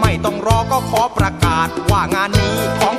ไม่ต้องรอก็ขอประกาศว่างานนี้ของ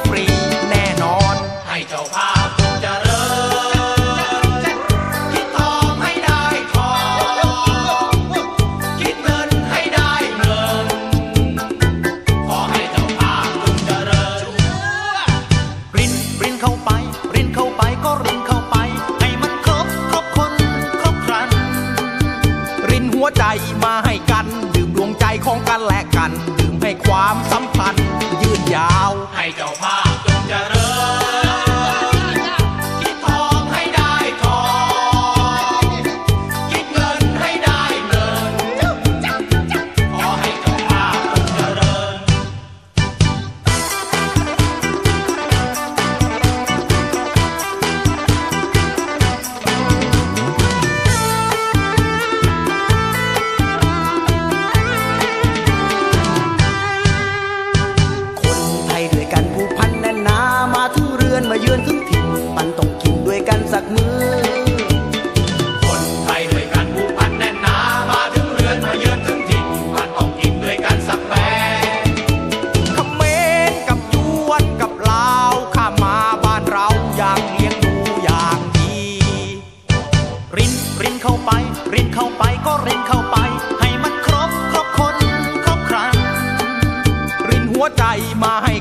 ของกันและกันดื่มให้ความสัมพันธ์ยืดยาว ให้เจ้าพา ข้าไปรียนเข้าไปก็รียนเข้าไป ให้มันครบครบคนครบครันเรีนหัวใจมาให้